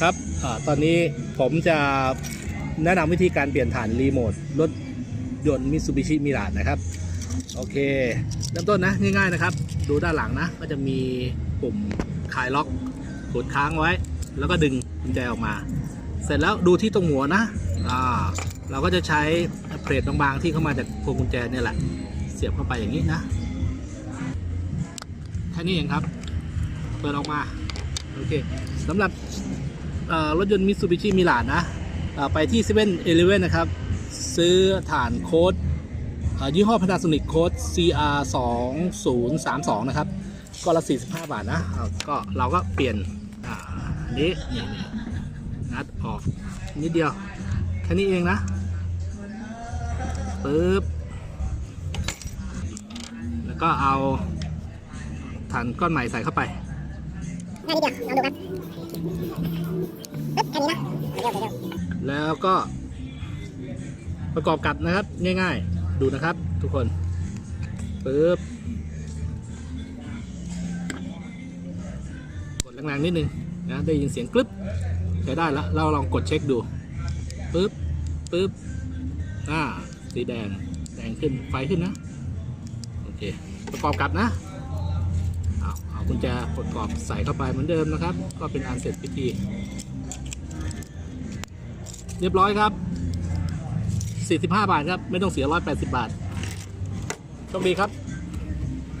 ครับอตอนนี้ผมจะแนะนำวิธีการเปลี่ยนฐานรีโมทรถยนต์มิ t ซูบิชิมิรานะครับ โอเค เริ่มต้นนะ ง่ายๆนะครับ ดูด้านหลังนะ ก็จะมีปุ่มคลายล็อก กดค้างไว้ แล้วก็ดึงกุญแจออกมา เสร็จแล้วดูที่ตรงหัวนะอ่าเราก็จะใช้เพลทบางๆที่เข้ามาจากพวงกุญแจเนี่ยแหละ เสียบเข้าไปอย่างนี้นะแค่นี้เองครับ เปิดออกมา โอเคสำหรับ รถยนต์มิ t ซูบิชิมิ a านนะไปที่7 e เ e ่ e อนะครับ ซื้อฐานโค้ดยี่ห้อ Panasonic โค้ด CR 2 0 3 2นะครับ ก็ละ 45 บาทนะ ก็เราก็เปลี่ยนอันนี้นี่นัดออกนิดเดียว แค่นี้เองนะปึ๊บ แล้วก็เอาฐานก้อนใหม่ใส่เข้าไปง่ายนิดเดียวลองดูครับ ค่นี้นะเดี๋ยวเดี๋ยวแล้วก็ประกอบกับนะครับง่ายๆ ดูนะครับทุกคนปึ๊บกดแรงๆนิดนึงนะได้ยินเสียงกรึบใช้ได้แล้วเราลองกดเช็คดูปึ๊บปึ๊บอ่าสีแดงแดงขึ้นไฟขึ้นนะโอเคประกอบกับนะเอาเอากุญแจประกอบใส่เข้าไปเหมือนเดิมนะครับ ก็เป็นอันเสร็จพิธี เรียบร้อยครับ 45 บาทครับ ไม่ต้องเสีย 180 บาทโชคดีครับ